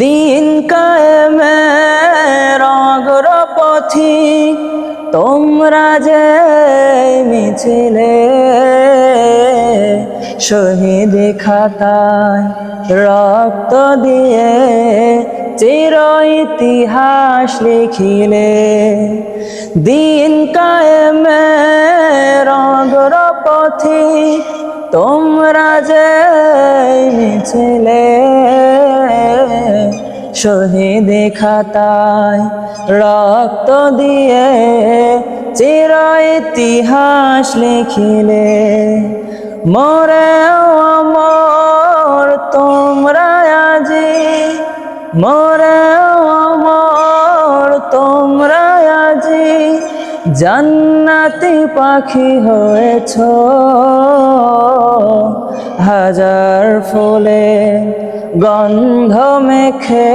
দিন কায়েমের অগ্রপথি তোমরা যে মিছিলে শহীদ খাতায় রক্ত দিয়ে চির ইতিহাস লিখিলে। দিন কায়েমের অগ্রপথি তোমরা যে মিছিলে শহীদ খাতায় রক্ত দিয়ে চির ইতিহাস লিখিলে, মরে অমর, তোমরা আজি মরে অমর, তোমরা আজি জান্নাতি পাখি হয়েছ। হাজার ফুলে গন্ধ মেখে